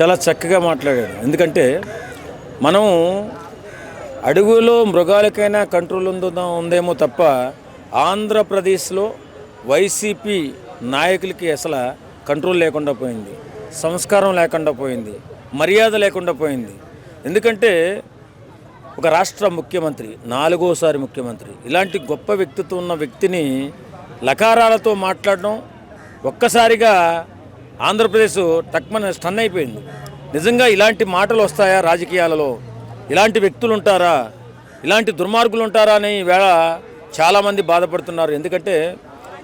చాలా చక్కగా మాట్లాడాడు. ఎందుకంటే మనం అడుగులో మృగాలకైనా కంట్రోల్ ఉందో ఉందేమో తప్ప ఆంధ్రప్రదేశ్లో వైసీపీ నాయకులకి అసలు కంట్రోల్ లేకుండా పోయింది. సంస్కారం లేకుండా పోయింది. మర్యాద లేకుండా పోయింది. ఎందుకంటే ఒక రాష్ట్ర ముఖ్యమంత్రి నాలుగోసారి ముఖ్యమంత్రి ఇలాంటి గొప్ప వ్యక్తిత్వం ఉన్న వ్యక్తిని లకారాలతో మాట్లాడడం ఒక్కసారిగా ఆంధ్రప్రదేశ్ టక్మన్ స్టన్ అయిపోయింది. నిజంగా ఇలాంటి మాటలు వస్తాయా రాజకీయాలలో? ఇలాంటి వ్యక్తులు ఉంటారా ఇలాంటి దుర్మార్గులు ఉంటారా అని వేళ చాలామంది బాధపడుతున్నారు. ఎందుకంటే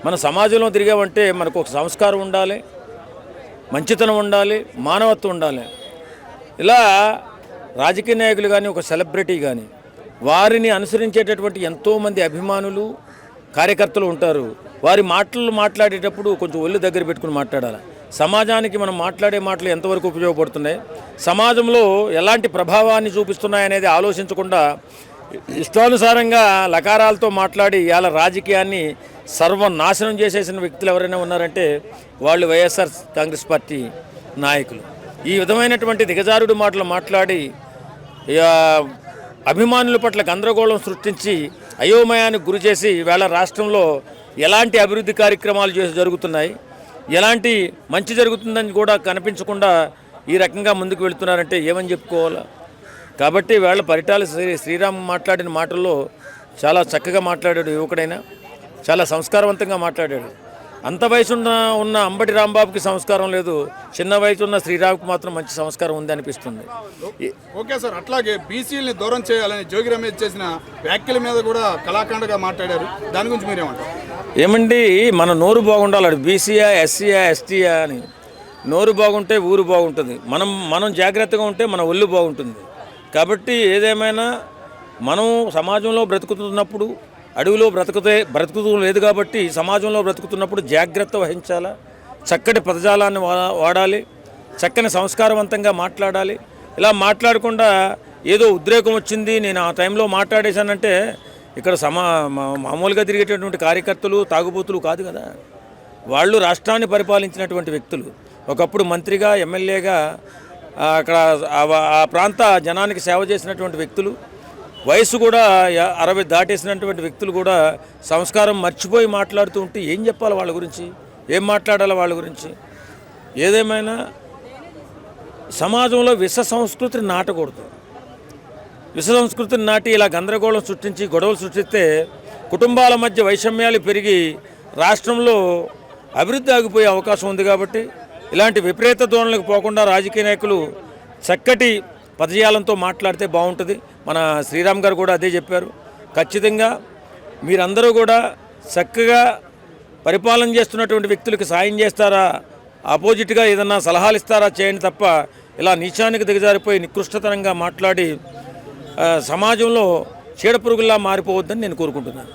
మన సమాజంలో తిరిగామంటే మనకు ఒక సంస్కారం ఉండాలి మంచితనం ఉండాలి మానవత్వం ఉండాలి. ఇలా రాజకీయ నాయకులు కానీ ఒక సెలబ్రిటీ కానీ వారిని అనుసరించేటటువంటి ఎంతోమంది అభిమానులు కార్యకర్తలు ఉంటారు. వారి మాటలు మాట్లాడేటప్పుడు కొంచెం ఒళ్ళు దగ్గర పెట్టుకుని మాట్లాడాలి? సమాజానికి మనం మాట్లాడే మాటలు ఎంతవరకు ఉపయోగపడుతున్నాయి? సమాజంలో ఎలాంటి ప్రభావాన్ని చూపిస్తున్నాయనేది ఆలోచించకుండా ఇష్టానుసారంగా లకారాలతో మాట్లాడి ఇవాళ రాజకీయాన్ని సర్వనాశనం చేసేసిన వ్యక్తులు ఎవరైనా ఉన్నారంటే వాళ్ళు వైఎస్ఆర్ కాంగ్రెస్ పార్టీ నాయకులు. ఈ విధమైనటువంటి దిగజారుడు మాటలు మాట్లాడి అభిమానుల పట్ల గందరగోళం సృష్టించి అయోమయానికి గురి చేసి వేళ రాష్ట్రంలో ఎలాంటి అభివృద్ధి కార్యక్రమాలు చేసి జరుగుతున్నాయి? ఎలాంటి మంచి జరుగుతుందని కూడా కనిపించకుండా ఈ రకంగా ముందుకు వెళుతున్నారంటే ఏమని చెప్పుకోవాలా? కాబట్టి వేళ పరిటాల శ్రీ శ్రీరామ్ మాట్లాడిన మాటల్లో చాలా చక్కగా మాట్లాడాడు యువకుడైనా చాలా సంస్కారవంతంగా మాట్లాడాడు. అంత వయసు ఉన్న ఉన్న అంబటి రాంబాబుకి సంస్కారం లేదు. చిన్న వయసు ఉన్న శ్రీరామ్కి మాత్రం మంచి సంస్కారం ఉంది అనిపిస్తుంది. Okay sir. అట్లాగే బీసీలని దూరం చేయాలని జోగి రమేష్ చేసిన వ్యాఖ్యల మీద కూడా కళాఖండగా మాట్లాడారు. దాని గురించి మీరేమంటారు? ఏమండి మన నోరు బాగుండాలి బీసీయా ఎస్సీయా ఎస్టీయా అని. నోరు బాగుంటే ఊరు బాగుంటుంది. మనం మనం జాగ్రత్తగా ఉంటే మన ఒళ్ళు బాగుంటుంది. కాబట్టి ఏదేమైనా మనం సమాజంలో బ్రతుకుతున్నప్పుడు అడవిలో బ్రతుకుతే బ్రతుకుతూ లేదు కాబట్టి సమాజంలో బ్రతుకుతున్నప్పుడు జాగ్రత్త వహించాలా? చక్కటి పదజాలాన్ని వా- వాడాలి. చక్కని సంస్కారవంతంగా మాట్లాడాలి. ఇలా మాట్లాడకుండా ఏదో ఉద్రేకం వచ్చింది నేను ఆ టైంలో మాట్లాడేశానంటే ఇక్కడ సమా మా- మామూలుగా తిరిగేటటువంటి కార్యకర్తలు తాగుబోతులు కాదు కదా. వాళ్ళు రాష్ట్రాన్ని పరిపాలించినటువంటి వ్యక్తులు. ఒకప్పుడు మంత్రిగా ఎమ్మెల్యేగా అక్కడ ఆ- ప్రాంత జనానికి సేవ చేసినటువంటి వ్యక్తులు వయసు కూడా అరవై దాటేసినటువంటి వ్యక్తులు కూడా సంస్కారం మర్చిపోయి మాట్లాడుతూ ఉంటే ఏం చెప్పాలి వాళ్ళ గురించి? ఏం మాట్లాడాలి వాళ్ళ గురించి? ఏదేమైనా సమాజంలో విష సంస్కృతిని నాటకూడదు. విశ్వసంస్కృతిని సంస్కృతిని నాటి ఇలా గందరగోళం సృష్టించి గొడవలు సృష్టిస్తే కుటుంబాల మధ్య వైషమ్యాలు పెరిగి రాష్ట్రంలో అభివృద్ధి ఆగిపోయే అవకాశం ఉంది కాబట్టి ఇలాంటి విపరీత ధోరణులకు పోకుండా రాజకీయ నాయకులు చక్కటి పదజాలంతో మాట్లాడితే బాగుంటుంది. మన శ్రీరామ్ గారు కూడా అదే చెప్పారు. ఖచ్చితంగా మీరందరూ కూడా చక్కగా పరిపాలన చేస్తున్నటువంటి వ్యక్తులకు సాయం చేస్తారా? ఆపోజిట్గా ఏదన్నా సలహాలు ఇస్తారా? చేయండి తప్ప ఇలా నీచానికి దిగజారిపోయి నికృష్టతనంగా మాట్లాడి సమాజంలో చీడపురుగుల్లా మారిపోవద్దని నేను కోరుకుంటున్నాను.